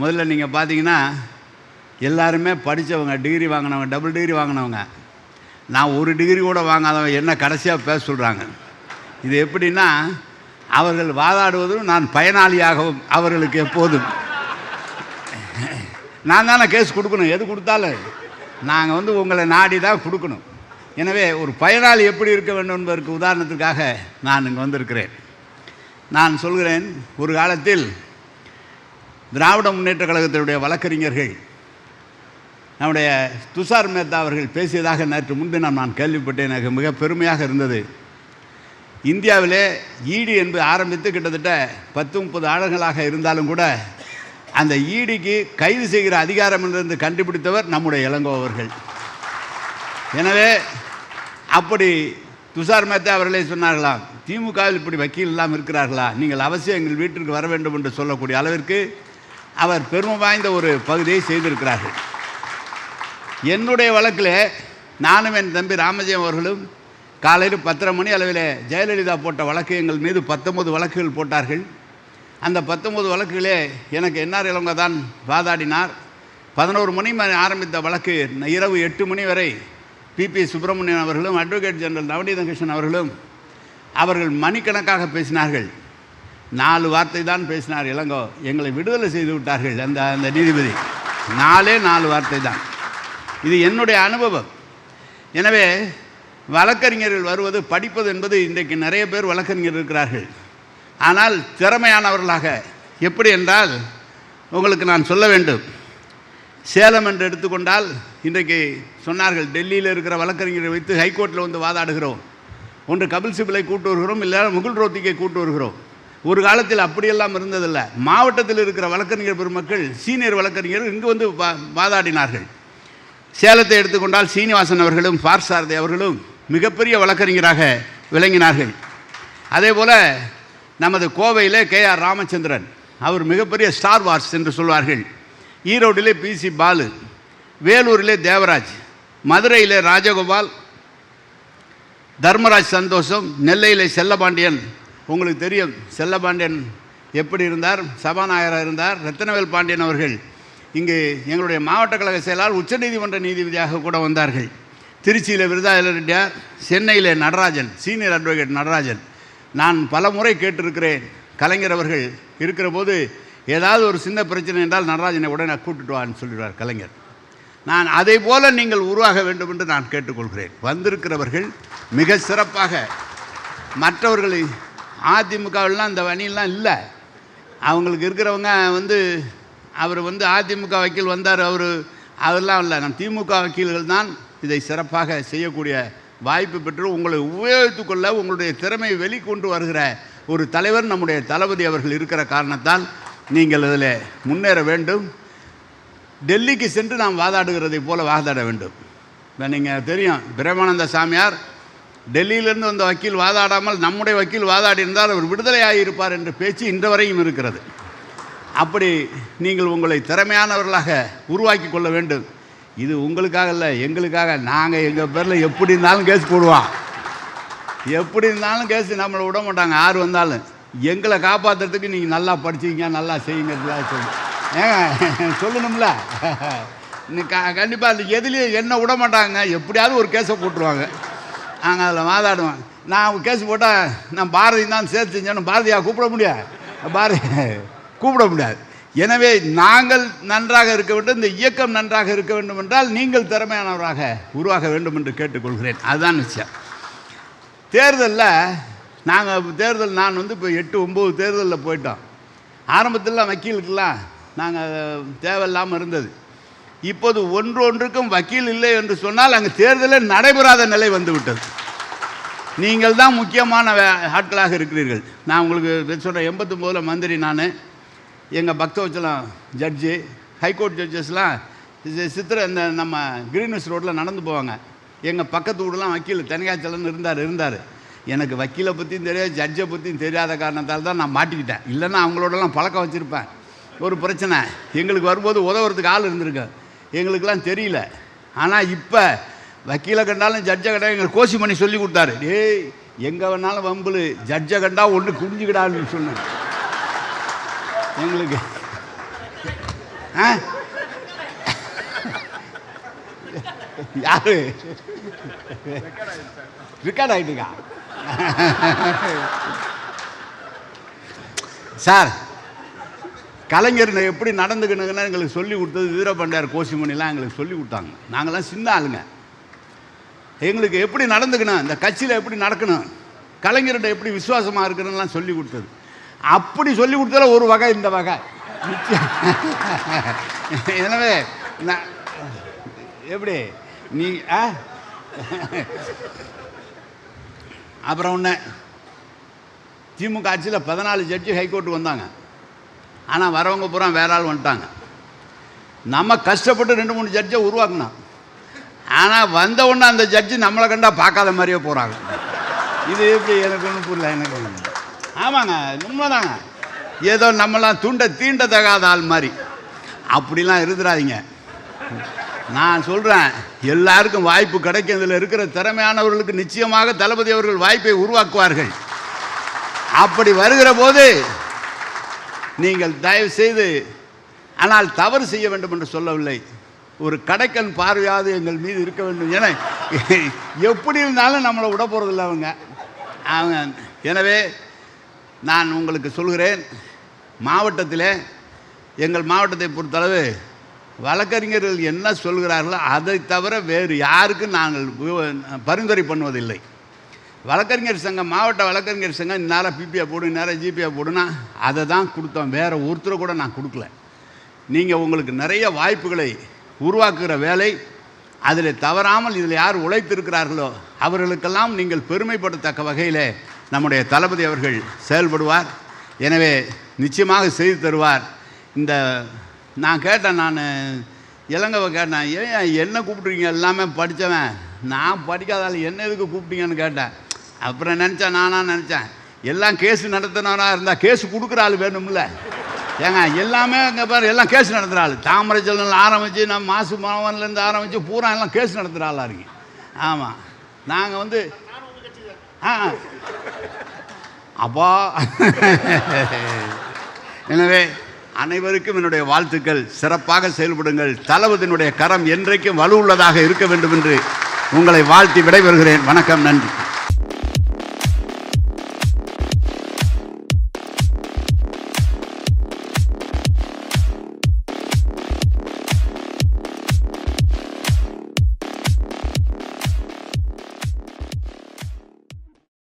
முதல்ல நீங்கள் பார்த்தீங்கன்னா எல்லாருமே படித்தவங்க டிகிரி வாங்கினவங்க டபுள் டிகிரி வாங்கினவங்க. நான் ஒரு டிகிரி கூட வாங்காதவன் என்ன கடைசியாக பேச சொல்கிறாங்க இது எப்படின்னா அவர்கள் வாதாடுவதும் நான் பயனாளியாகவும் அவர்களுக்கு எப்போதும். நான் தானே கேஸ் கொடுக்கணும் எது கொடுத்தாலும். நாங்கள் வந்து உங்களை நாடி தான் கொடுக்கணும். எனவே ஒரு பயனாளி எப்படி இருக்க வேண்டும் என்பதற்கு உதாரணத்துக்காக நான் இங்கே வந்திருக்கிறேன். நான் சொல்கிறேன் ஒரு காலத்தில் திராவிட முன்னேற்ற கழகத்தினுடைய வழக்கறிஞர்கள் நம்முடைய துஷார் மேத்தா அவர்கள் பேசியதாக நேற்று முன்தினம் நான் கேள்விப்பட்டேன். எனக்கு மிக பெருமையாக இருந்தது. இந்தியாவிலே ஈடி என்பது ஆரம்பித்து கிட்டத்தட்ட பத்து முப்பது ஆண்டுகளாக இருந்தாலும் கூட அந்த ஈடிக்கு கைது செய்கிற அதிகாரம் என்று கண்டுபிடித்தவர் நம்முடைய இளங்கோ அவர்கள். எனவே அப்படி துஷார் மேத்தா அவர்களே சொன்னார்களாம் திமுகவில் இப்படி வக்கீல் எல்லாம் இருக்கிறார்களா? நீங்கள் அவசியம் எங்கள் வீட்டிற்கு வர வேண்டும் என்று சொல்லக்கூடிய அளவிற்கு அவர் பெருமை வாய்ந்த ஒரு பகுதியை செய்திருக்கிறார்கள். என்னுடைய வழக்கில் நானும் என் தம்பி ராமஜெயம் அவர்களும் காலையில் பத்தரை மணி அளவில் ஜெயலலிதா போட்ட வழக்கு எங்கள் மீது பத்தொம்பது வழக்குகள் போட்டார்கள். அந்த பத்தொம்பது வழக்குகளே எனக்கு என்ஆர் இளங்கோ தான் வாதாடினார். பதினோரு மணி மணி ஆரம்பித்த வழக்கு இரவு எட்டு மணி வரை பிபி சுப்பிரமணியன் அவர்களும் அட்வொகேட் ஜெனரல் நவநீதன் கிருஷ்ணன் அவர்களும் அவர்கள் மணிக்கணக்காக பேசினார்கள். நாலு வார்த்தை தான் பேசினார் இளங்கோ. எங்களை விடுதலை செய்து விட்டார்கள் அந்த அந்த நீதிபதி. நாலே நாலு வார்த்தை தான். இது என்னுடைய அனுபவம். எனவே வழக்கறிஞர்கள் வருவது படிப்பது என்பது இன்றைக்கு நிறைய பேர் வழக்கறிஞர் இருக்கிறார்கள். ஆனால் திறமையானவர்களாக எப்படி என்றால் உங்களுக்கு நான் சொல்ல வேண்டும். சேலம் என்று எடுத்துக்கொண்டால் இன்றைக்கு சொன்னார்கள் டெல்லியில் இருக்கிற வழக்கறிஞரை வைத்து ஹைகோர்ட்டில் வந்து வாதாடுகிறோம். ஒன்று கபில் சிபிலை கூட்டு வருகிறோம் இல்லை முகுல் ரோத்திக்கை கூட்டு வருகிறோம். ஒரு காலத்தில் அப்படியெல்லாம் இருந்ததில்லை. மாவட்டத்தில் இருக்கிற வழக்கறிஞர் பெருமக்கள் சீனியர் வழக்கறிஞர் இங்கு வந்து வாதாடினார்கள். சேலத்தை எடுத்துக்கொண்டால் சீனிவாசன் அவர்களும் பார்சாரதி அவர்களும் மிகப்பெரிய வழக்கறிஞராக விளங்கினார்கள். அதே போல் நமது கோவையில் கே ஆர் ராமச்சந்திரன் அவர் மிகப்பெரிய ஸ்டார் வார்ஸ் என்று சொல்வார்கள். ஈரோட்டிலே பிசி பாலு வேலூரிலே தேவராஜ் மதுரையிலே ராஜகோபால் தர்மராஜ் சந்தோஷம் நெல்லையிலே செல்லபாண்டியன் உங்களுக்கு தெரியும் செல்லபாண்டியன் எப்படி இருந்தார் சபாநாயகராக இருந்தார் ரத்னவேல் பாண்டியன் அவர்கள் இங்கு எங்களுடைய மாவட்ட கழக செயலாளர் உச்சநீதிமன்ற நீதிபதியாக கூட வந்தார்கள். திருச்சியில் விருதாச்சல ரெட்டியார் சென்னையில் நடராஜன் சீனியர் அட்வொகேட் நடராஜன். நான் பல முறை கேட்டிருக்கிறேன் கலைஞர் அவர்கள் இருக்கிற போது ஏதாவது ஒரு சின்ன பிரச்சனை என்றால் நடராஜனை உடனே கூட்டிட்டு வான்னு சொல்லிடுவார் கலைஞர். நான் அதை போல நீங்கள் உருவாக வேண்டும் என்று நான் கேட்டுக்கொள்கிறேன். வந்திருக்கிறவர்கள் மிக சிறப்பாக மற்றவர்களை அதிமுகவிலாம் இந்த வணிலாம் இல்லை. அவங்களுக்கு இருக்கிறவங்க வந்து அவர் வந்து அதிமுக வக்கீல் வந்தார் அவர் அதெல்லாம் இல்லை. நம் திமுக வக்கீல்கள் தான் இதை சிறப்பாக செய்யக்கூடிய வாய்ப்பு பெற்று உங்களை உபயோகித்துக்கொள்ள உங்களுடைய திறமையை வெளிக்கொண்டு வருகிற ஒரு தலைவர் நம்முடைய தளபதி அவர்கள் இருக்கிற காரணத்தால் நீங்கள் அதில் முன்னேற வேண்டும். டெல்லிக்கு சென்று நாம் வாதாடுகிறதை போல வாதாட வேண்டும். இப்போ நீங்கள் தெரியும். பிரேமானந்த சாமியார் டெல்லியிலிருந்து வந்த வக்கீல் வாதாடாமல் நம்முடைய வக்கீல் வாதாடி இருந்தால் அவர் விடுதலையாகி இருப்பார் என்ற பேச்சு இன்று வரையும் இருக்கிறது. அப்படி நீங்கள் உங்களை திறமையானவர்களாக உருவாக்கி கொள்ள வேண்டும். இது உங்களுக்காக இல்லை எங்களுக்காக. நாங்கள் எங்கள் பேரில் எப்படி இருந்தாலும் கேஸ் போடுவோம். எப்படி இருந்தாலும் கேஸ் நம்மளை விட மாட்டாங்க. யார் வந்தாலும். எங்களை காப்பாற்றுறதுக்கு நீங்கள் நல்லா படிச்சிங்க நல்லா செய்யுங்கிறதுலாம் சொல்லு. ஏங்க சொல்லணும்ல? க கண்டிப்பாக அந்த எதுலேயும் என்ன விட மாட்டாங்க. எப்படியாவது ஒரு கேஸை போட்டுருவாங்க. நாங்கள் அதில் வாதாடுவோம். நான் கேஸ் போட்டால் நான் பாரதி தான் சேர்த்து செஞ்சோன்னு பாரதியா கூப்பிட முடியாது. பாரதி கூப்பிட முடியாது. எனவே நாங்கள் நன்றாக இருக்க வேண்டும் இந்த இயக்கம் நன்றாக இருக்க வேண்டும் என்றால் நீங்கள் திறமையானவராக உருவாக வேண்டும் என்று கேட்டுக்கொள்கிறேன். அதுதான் நிச்சயம். தேர்தலில் நாங்கள் தேர்தல் நான் வந்து இப்போ எட்டு ஒம்பது தேர்தலில் போயிட்டோம். ஆரம்பத்தில் வக்கீலுக்கெல்லாம் நாங்கள் தேவையில்லாமல் இருந்தது. இப்போது ஒன்று ஒன்றுக்கும் வக்கீல் இல்லை என்று சொன்னால் அங்கே தேர்தலே நடைபெறாத நிலை வந்து விட்டது நீங்கள் தான் முக்கியமான வே- ஆட்களாக இருக்கிறீர்கள். நான் உங்களுக்கு சொல்கிறேன் எண்பத்தொம்போதில் மந்திரி நான் எங்கள் பக்தவச்சலம் ஜட்ஜு ஹைகோர்ட் ஜட்ஜஸ்லாம் சி- சித்திர இந்த நம்ம கிரீன்வெஸ் ரோட்டில் நடந்து போவாங்க. எங்கள் பக்கத்து வீடுலாம் வக்கீல் தெனகாச்சலன்னு இருந்தார் இருந்தார். எனக்கு வக்கீலை பற்றியும் தெரியாது ஜட்ஜை பற்றியும் தெரியாத காரணத்தால் தான் நான் மாட்டிக்கிட்டேன். இல்லைன்னா அவங்களோடலாம் பழக்கம் வச்சுருப்பேன். ஒரு பிரச்சனை. எங்களுக்கு வரும்போது உதவுறதுக்கு ஆள் இருந்திருக்கு எங்களுக்கெல்லாம் தெரியல. ஆனால் இப்போ வக்கீலை கண்டாலும் ஜட்ஜை கண்டா எங்களுக்கு கோஷி பண்ணி சொல்லி கொடுத்தாரு. டேய் எங்கே வேணாலும் வம்புலு. ஜட்ஜை கண்டா ஒன்று குடிஞ்சுக்கிடான்னு சொன்னேன் எங்களுக்கு ஆ? யாரு? ரிக்கார்ட் ஆகிட்டுக்கா சார் கலைஞர் எப்படி நடந்துக்கணுங்கன்னா எங்களுக்கு சொல்லி கொடுத்தது வீரபண்டார் கோசிமணிலாம் எங்களுக்கு சொல்லி கொடுத்தாங்க. நாங்களாம் சின்ன ஆளுங்க. எங்களுக்கு எப்படி நடந்துக்கணும்? இந்த கட்சியில் எப்படி நடக்கணும்? கலைஞர்கிட்ட எப்படி விசுவாசமாக இருக்கணும்லாம் சொல்லி கொடுத்தது. அப்படி சொல்லி கொடுத்தால ஒரு வகை இந்த வகை. எனவே நான் எப்படி? நீ ஆ? அப்புறம் ஒன்று திமுக ஆட்சியில் பதினாலு ஜட்ஜி ஹைகோர்ட்டு வந்தாங்க. ஆனால் வரவங்க பூரா வேற ஆள் வந்துட்டாங்க. நம்ம கஷ்டப்பட்டு ரெண்டு மூணு ஜட்ஜை உருவாக்கணும் ஆனால் வந்த உடனே அந்த ஜட்ஜி நம்மளை கண்டா பார்க்காத மாதிரியே போகிறாங்க இது எப்படி எனக்கு ஒன்றும் புரியல எனக்கு ஒன்று ஆமாங்க உண்மைதாங்க. ஏதோ நம்மளாம் தூண்ட தகாத ஆள் மாதிரி. அப்படிலாம் இருந்துடாதீங்க நான் சொல்கிறேன் எல்லாருக்கும் வாய்ப்பு கிடைக்கும் இதில் இருக்கிற திறமையானவர்களுக்கு நிச்சயமாக தளபதி அவர்கள் வாய்ப்பை உருவாக்குவார்கள். அப்படி வருகிற போது நீங்கள் தயவு செய்து ஆனால் தவறு செய்ய வேண்டும் என்று சொல்லவில்லை. ஒரு கடைக்கன் பார்வையாவது எங்கள் மீது இருக்க வேண்டும் என எப்படி இருந்தாலும் நம்மளை விட போகிறதில்ல அவங்க. அவங்க எனவே நான் உங்களுக்கு சொல்கிறேன் மாவட்டத்தில் எங்கள் மாவட்டத்தை பொறுத்தளவு வழக்கறிஞர்கள் என்ன சொல்கிறார்களோ அதை தவிர வேறு யாருக்கும் நாங்கள் பரிந்துரை பண்ணுவதில்லை. வழக்கறிஞர் சங்கம் மாவட்ட வழக்கறிஞர் சங்கம் இந்நேரம் பிபிஐ போடும் இந்நேரம் ஜிபிஐ போடுனா அதை தான் கொடுத்தோம். வேறு ஒருத்தரை கூட நான் கொடுக்கல. நீங்கள் உங்களுக்கு நிறைய வாய்ப்புகளை உருவாக்குகிற வேலை அதில் தவறாமல் இதில் யார் உழைத்திருக்கிறார்களோ அவர்களுக்கெல்லாம் நீங்கள் பெருமைப்படத்தக்க வகையில் நம்முடைய தளபதி அவர்கள் செயல்படுவார். எனவே நிச்சயமாக செய்து தருவார். இந்த நான் கேட்டேன் நான் இளங்கவை கேட்டேன் ஏன் என்ன கூப்பிட்றீங்க எல்லாமே படித்தவன். நான் படிக்காதால என்ன எதுக்கு கூப்பிட்டீங்கன்னு கேட்டேன். அப்புறம் நினச்சேன் நானாக நினச்சேன். எல்லாம் கேஸ் நடத்தினவனாக இருந்தால் கேஸ் கொடுக்குற ஆள் வேணும்ல. ஏங்க எல்லாமே அங்கே பாரு எல்லாம் கேஸ் நடத்துகிற ஆள். தாமரை செல்வனில் ஆரம்பித்து நம்ம மாசு மாவன்லேருந்து ஆரம்பித்து பூரா எல்லாம் கேஸ் நடத்துகிற ஆளாக இருக்கு. ஆமாம் நாங்கள் வந்து ஆ அப்பா. எனவே அனைவருக்கும் என்னுடைய வாழ்த்துக்கள். சிறப்பாக செயல்படுங்கள். தளபதியினுடைய கரம் என்றைக்கும் வலுவுள்ளதாக இருக்க வேண்டும் என்று உங்களை வாழ்த்தி விடைபெறுகிறேன். வணக்கம் நன்றி.